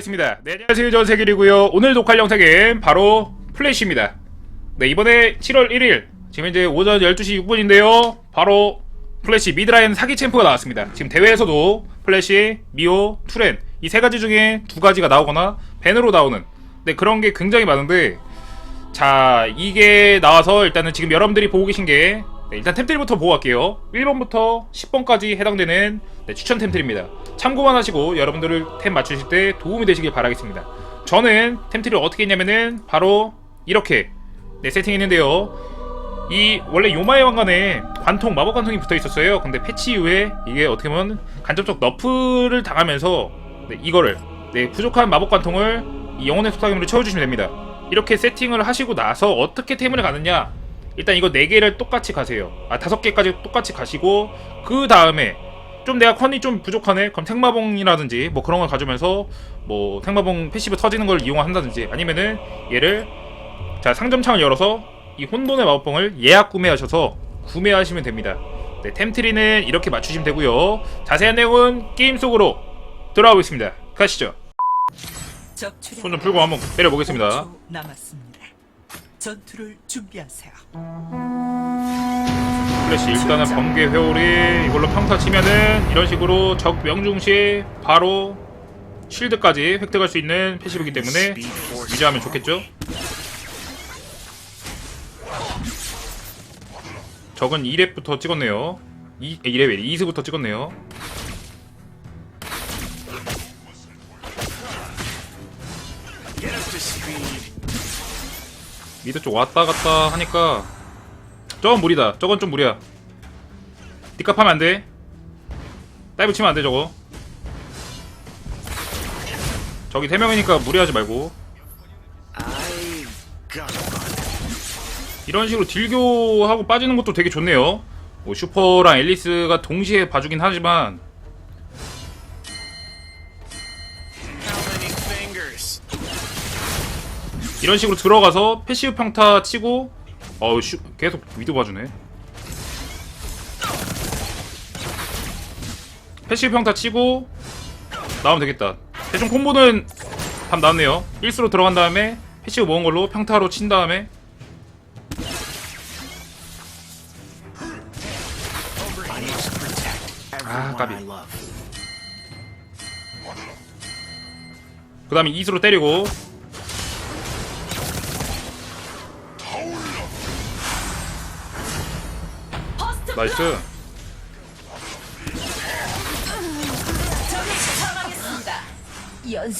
하겠습니다. 네, 안녕하세요. 전세길이고요. 오늘 독할 영상은 바로 플래시입니다. 네, 이번에 7월 1일 지금 이제 오전 12시 6분인데요. 바로 플래시 미드라인 사기 챔프가 나왔습니다. 지금 대회에서도 플래시, 미오, 투렌 이 세 가지 중에 두 가지가 나오거나 밴으로 나오는 네, 그런 게 굉장히 많은데 자, 이게 나와서 일단은 지금 여러분들이 보고 계신 게 네, 일단 템트리부터 보고 갈게요. 1번부터 10번까지 해당되는 네, 추천 템트리입니다. 참고만 하시고 여러분들을 템 맞추실 때 도움이 되시길 바라겠습니다. 저는 템트리를 어떻게 했냐면은 바로 이렇게 네, 세팅했는데요. 이 원래 요마의 왕관에 관통 마법 관통이 붙어 있었어요. 근데 패치 이후에 이게 어떻게 보면 간접적 너프를 당하면서 네, 이거를 네, 부족한 마법 관통을 이 영혼의 속삭임으로 채워주시면 됩니다. 이렇게 세팅을 하시고 나서 어떻게 템을 가느냐? 일단 이거 4개를 똑같이 가세요. 아, 5개까지 똑같이 가시고 그 다음에 좀 내가 컨이 좀 부족하네? 그럼 택마봉이라든지 뭐 그런 걸 가지면서 뭐 택마봉 패시브 터지는 걸 이용한다든지 아니면은 얘를 자 상점 창을 열어서 이 혼돈의 마법봉을 예약 구매하셔서 구매하시면 됩니다. 네, 템트리는 이렇게 맞추시면 되고요. 자세한 내용은 게임 속으로 들어가 보겠습니다. 가시죠. 손 좀 풀고 한번 때려보겠습니다. 전투를 준비하세요. 플래시 일단은 번개 회오리 이걸로 평타 치면은 이런 식으로 적 명중시 바로 쉴드까지 획득할 수 있는 패시브이기 때문에 유지하면 좋겠죠? 적은 2렙부터 찍었네요. 2, 2레벨 2스부터 찍었네요 미드 쪽 왔다 갔다 하니까 저건 무리다. 저건 좀 무리야. 뒷값 하면 안 돼. 다이브 치면 안 돼, 저거. 저기 3명이니까 무리하지 말고. 이런 식으로 딜교하고 빠지는 것도 되게 좋네요. 뭐 슈퍼랑 앨리스가 동시에 봐주긴 하지만 이런 식으로 들어가서 패시브 평타 치고 어우 슈 계속 위도 봐주네. 패시브 평타 치고 나오면 되겠다. 대충 콤보는 답 나왔네요. 1수로 들어간 다음에 패시브 모은 걸로 평타로 친 다음에. 아 까비. 그 다음에 2수로 때리고 나이스.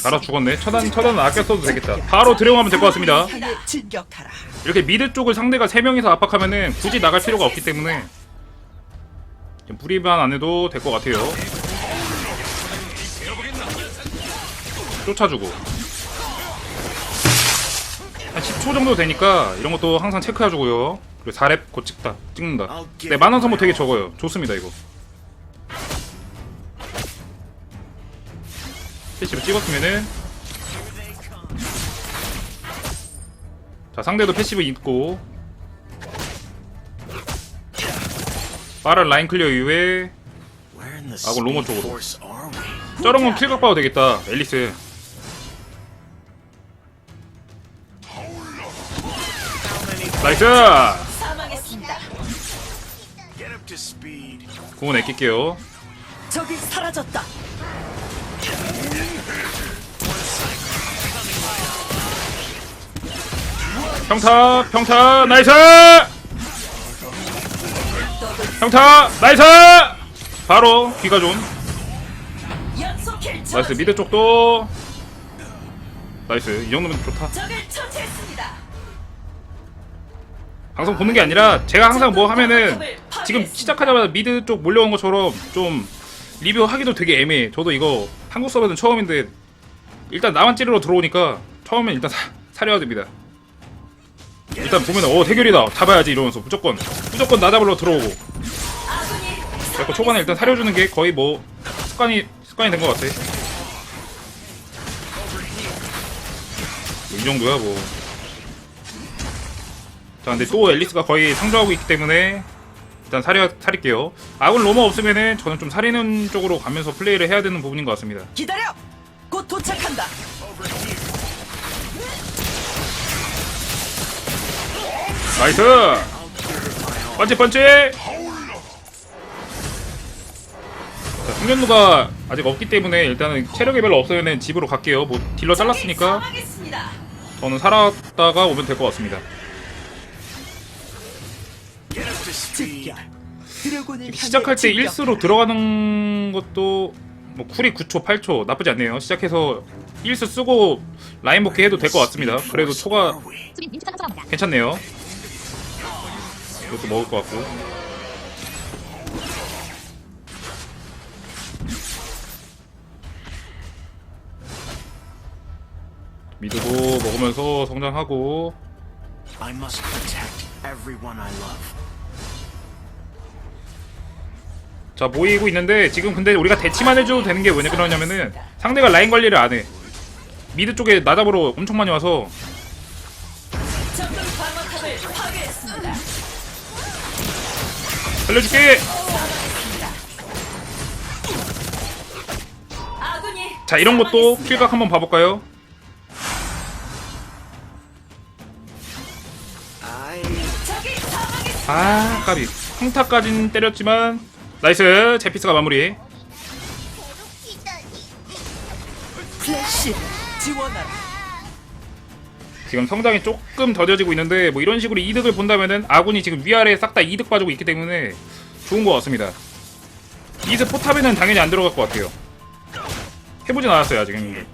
알아 죽었네. 처단 처단 아껴 써도 되겠다. 바로 들어가면 될 것 같습니다. 진격하라. 이렇게 미드 쪽을 상대가 3명이서 압박하면은 굳이 나갈 필요가 없기 때문에 좀 무리만 안 해도 될 것 같아요. 쫓아주고. 한 10초 정도 되니까 이런 것도 항상 체크해주고요 그리고 4렙 곧 찍다 찍는다. 네 만원 선보 되게 적어요. 좋습니다 이거. 패시브 찍었으면은. 자 상대도 패시브 있고. 빠른 라인 클리어 이후에 아군 로모 쪽으로. 저런 건 킬각 봐도 되겠다 앨리스. 나이스. 구원 애낄게요. 적이 사라졌다. 평타 평타 나이스! 평타 나이스! 바로 귀가 좀 나이스 미드 쪽도. 나이스 이 정도면 좋다. 방송 보는 게 아니라 제가 항상 뭐 하면은 지금 시작하자마자 미드 쪽 몰려온 것처럼 좀 리뷰하기도 되게 애매해. 저도 이거 한국 서버는 처음인데 일단 나만 찌르러 들어오니까 처음엔 일단 사, 사려야 됩니다. 일단 보면 어 대결이다. 잡아야지 이러면서 무조건 무조건 나 잡으러 들어오고. 그래서 초반에 일단 사려주는 게 거의 뭐 습관이 습관이 된 것 같아. 뭐 이 정도야 뭐. 자 근데 또 앨리스가 거의 상주하고 있기 때문에 일단 사려, 살릴게요. 아군 로마 없으면은 저는 좀 사리는 쪽으로 가면서 플레이를 해야 되는 부분인 것 같습니다 기다려! 곧 도착한다! 나이스! 번째 번째! 자, 숙련도가 아직 없기 때문에 일단은 체력이 별로 없으면 집으로 갈게요 뭐 딜러 잘랐으니까 저는 살았다가 오면 될 것 같습니다 드래곤을 시작할 때 향해 1수로 들어가는 것도 뭐 쿨이 9초 8초 나쁘지 않네요 시작해서 1수 쓰고 라인 복귀 해도 될 것 같습니다 그래도 초가? 수빈. 괜찮네요 이것도 먹을 것 같고 미드도 먹으면서 성장하고 I must protect everyone I love. 자 모이고 있는데 지금 근데 우리가 대치만 해줘도 되는 게 왜냐 그러냐면은 상대가 라인 관리를 안 해 미드 쪽에 나잡으로 엄청 많이 와서. 살려줄게 자 이런 것도. 킬각 한번 봐볼까요 아 까비. 평타까진 때렸지만 나이스. 제피스가 마무리. 플래시 지원하라. 지금 성장이 조금 더뎌지고 있는데 뭐 이런 식으로 이득을 본다면은 아군이 지금 위아래 싹 다 이득 봐주고 있기 때문에 좋은 것 같습니다. 이즈 포탑에는 당연히 안 들어갈 것 같아요. 해보진 않았어요 late.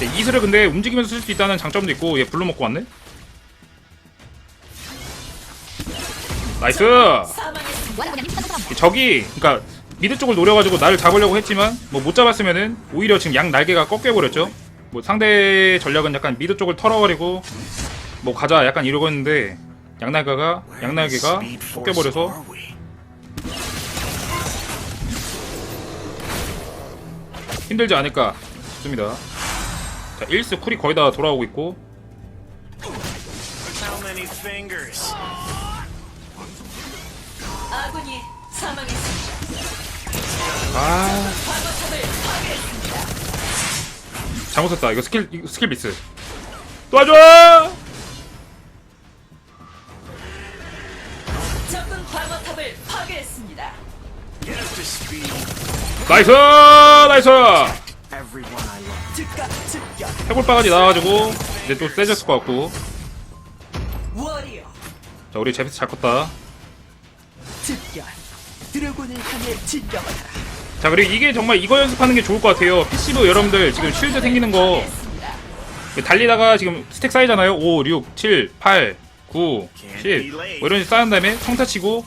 네, 이즈를 근데 움직이면서 쓸 수 있다는 장점도 있고 얘 블루 먹고 왔네 나이스. 적이 그러니까 미드 쪽을 노려가지고 나를 잡으려고 했지만 뭐 못 잡았으면은 오히려 지금 양 날개가 꺾여버렸죠. 뭐 상대 전략은 약간 미드 쪽을 털어버리고 뭐 가자 약간 이러고 했는데 양 날개가 양 날개가 꺾여버려서? 힘들지 않을까 싶습니다. 자 1스 쿨이 거의 다 돌아오고 있고? 아군이 사망했습니다. 아 방어탑을 파괴했습니다. 잘못했다 이거 스킬 이거 스킬 미스 도와줘 적군 방어탑을 파괴했습니다. Get up to speed. 나이스 나이스 Everyone I love. 즉각 즉격 해골바가지 나와가지고 이제 또 세졌을 것 같고 워리어 자 우리 제피스 잘 컸다 드래곤을 향해 진격하라. 자 그리고 이게 정말 이거 연습하는 게 좋을 것 같아요. PC도 여러분들 지금 쉴드 생기는 거. 달리다가 지금 스택 쌓이잖아요. 5, 6, 7, 8, 9, 10 뭐 이런 식으로 쌓은 다음에 평타 치고.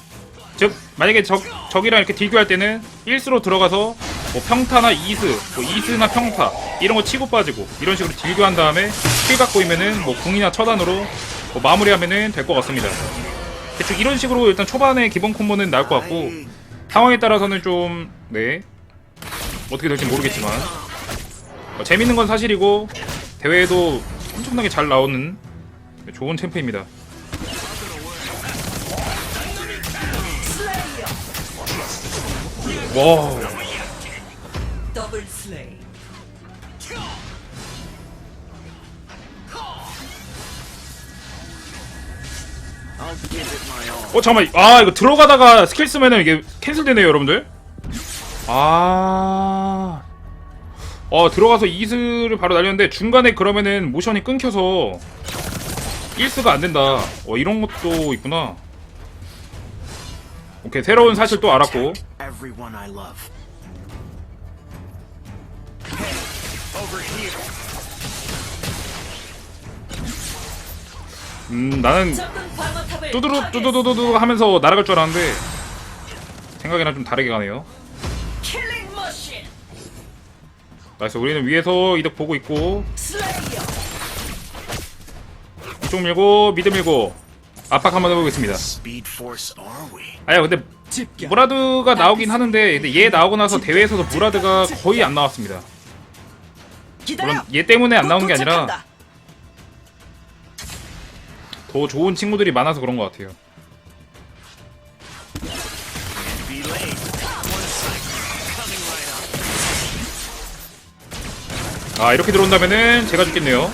즉 만약에 적, 적이랑 이렇게 딜교할 때는 1수로 들어가서 뭐 평타나 2스, 뭐 2스나 평타 이런 거 치고 빠지고 이런 식으로 딜교한 다음에 킬 갖고 있면은 뭐 궁이나 처단으로 뭐 마무리하면은 될 것 같습니다 대충 이런 식으로 일단 초반에 기본 콤보는 나올 것 같고 상황에 따라서는 좀, 네. 어떻게 될지 모르겠지만. 어, 재밌는 건 사실이고, 대회에도 엄청나게 잘 나오는 좋은 챔프입니다. 와, 더블. 어, 잠깐만. 아, 이거 들어가다가 스킬 쓰면은 이게 캔슬되네요, 여러분들. 아. 어, 들어가서 2스를 바로 날렸는데 중간에 그러면은 모션이 끊겨서 1스가 안 된다. 어, 이런 것도 있구나. 오케이, 새로운 사실 또 알았고. 음, 나는 뚜두루. 뚜두두두두 하면서 날아갈 줄 알았는데 생각이랑 좀 다르게 가네요. 나이스, 우리는 위에서 이득 보고 있고 이쪽 밀고 미드 밀고 압박 한번 해보겠습니다. Speed force are we? 아야 근데 무라드가 나오긴 하는데 근데 얘 나오고 나서 대회에서도 무라드가 거의 안 나왔습니다. 물론 얘 때문에 안 나온 게 아니라 도착한다. 더 좋은 친구들이 많아서 그런 것 같아요. 아 이렇게 들어온다면은 제가 죽겠네요.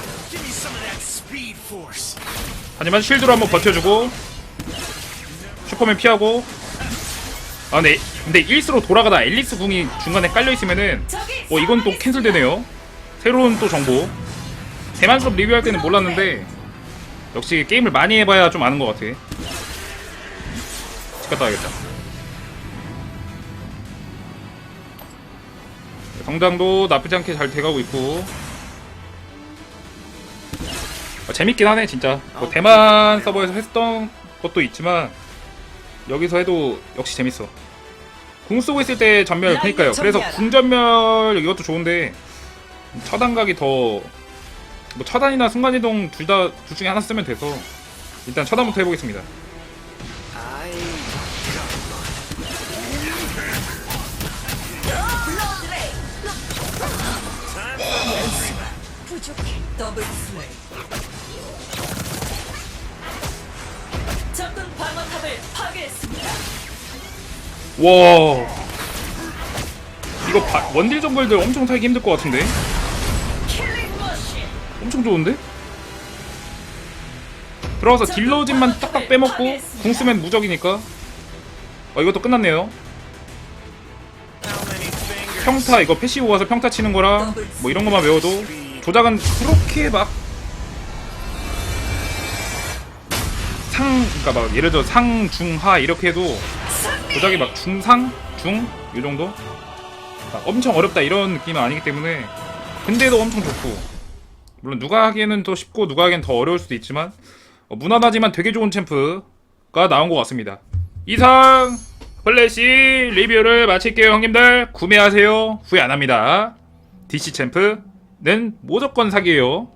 하지만 쉴드로 한번 버텨주고 슈퍼맨 피하고 아 근데 근데 1스로 돌아가다 앨리스 궁이 중간에 깔려있으면은 어 이건 또 캔슬되네요 새로운 또 정보 대만수업 리뷰할 때는 몰랐는데 역시 게임을 많이 해봐야 좀 아는 것 같아. 집 갔다 와야겠다. 성장도 나쁘지 않게 잘 돼가고 있고. 아, 재밌긴 하네 진짜. 뭐 대만 서버에서 했던 것도 있지만 여기서 해도 역시 재밌어. 궁 쓰고 있을 때 전멸 그니까요. 그래서 궁 전멸 이것도 좋은데 처단각이 더 뭐 처단이나 순간이동 둘 다 둘 중에 하나 쓰면 돼서 일단 처단부터 해보겠습니다. 와. 이거 바- 원딜 정글들 엄청 살기 힘들 것 같은데 엄청 좋은데? 들어가서 딜러진만 딱딱 빼먹고 궁 쓰면 무적이니까 어 이것도 끝났네요? 평타 이거 패시브 와서 평타 치는 거랑 뭐 이런 것만 외워도 조작은 그렇게 막 상, 그니까 막 예를 들어 상, 중, 하 이렇게 해도 조작이 막 중상, 중, 이 정도? 막 엄청 어렵다 이런 느낌은 아니기 때문에 근데도 엄청 좋고 물론 누가 하기에는 더 쉽고 누가 하기엔 더 어려울 수도 있지만 어, 무난하지만 되게 좋은 챔프가 나온 것 같습니다. 이상 플래시 리뷰를 마칠게요 형님들. 구매하세요. 후회 안합니다. DC 챔프는 무조건 사기예요